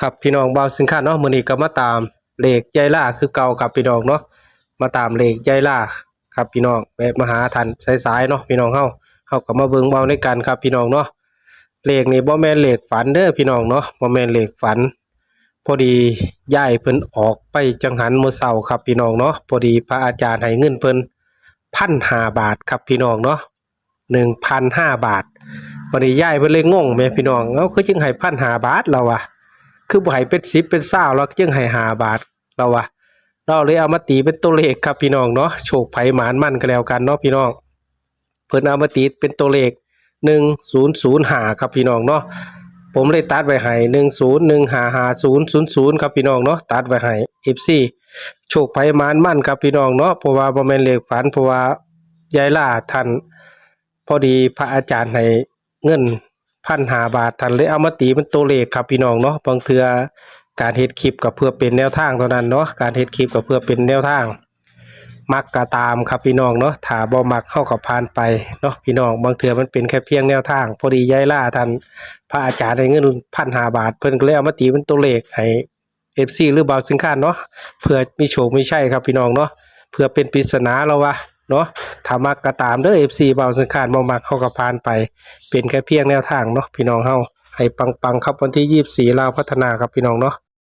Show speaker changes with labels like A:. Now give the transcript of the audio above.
A: ครับพี่น้องบ่าวสินค้าเนาะมื้อนี้ก็มาตามเลขยายล่าคือเก่าครับพี่น้องเนาะมาตามเลขยายล่าครับพี่น้องแวะมาหาท่านสายๆเนาะพี่น้องเฮาเฮาก็มาเบิ่งเบาในกันครับพี่น้องเนาะเลขนี่บ่แม่นเลขฝันเด้อพี่น้องเนาะบ่แม่นเลขฝัน พอดีย้ายเพิ่นออกไปจังหันมื้อเช้าครับพี่น้องเนาะพอดีพระอาจารย์ให้เงินเพิ่น1,500บาทครับพี่น้องเนาะ1,005บาทบัดนี้ย้ายเพิ่นเลยงงแหม่พี่น้องเอ้าคือจึงให้1,500บาทแล้ววะ คือบ่ให้เป็น10เป็น20แล้วจึงให้5บาทเราว่าเราเลยเอามาตีเป็นตัวเลขครับพี่น้องเนาะโชคไผหมานมั่นก็แล้วกันเนาะพี่น้อง เพิ่นเอามาตีเป็นตัวเลข1005ครับพี่น้องเนาะผมเลยตัดไว้ให้10155000ครับพี่น้องเนาะตัดไว้ให้ FC โชคไผหมานมั่นครับพี่น้องเนาะเพราะว่าบ่แม่นเลขฝันเพราะว่ายายล่าท่านพอดีพระอาจารย์ให้เงิน พันหาบาทท่านเลยเอามาตีเป็นตัวเลขครับพี่น้องเนาะบางเทื่อการเฮ็ดคลิปก็เพื่อเป็นแนวทางเท่านั้นเนาะการเฮ็ดคลิปก็เพื่อเป็นแนวทาง มักก็ตามครับพี่น้องเนาะถ้าบ่มักเข้ากับผ่านไปเนาะพี่น้องบางเทื่อมันเป็นแค่เพียงแนวทาง พอดีย้ายล่าท่านพระอาจารย์ได้เงินพันหาบาทเพิ่นก็เลยเอามาตีเป็นตัวเลขให้ FC หรือบ่าวสินค้าเนาะเพื่อมีโชคมีชัยครับพี่น้องเนาะเพื่อเป็นปริศนาแล้ววะ เนาะถ้ามักก็ตามเด้อ FC บ่าสังขารบ่มักเข้าก็ผ่านไป เป็นแค่เพียงแนวทางเนาะพี่น้องเฮาให้ปังๆครับวันที่ 24ลาวพัฒนาครับพี่น้องเนาะ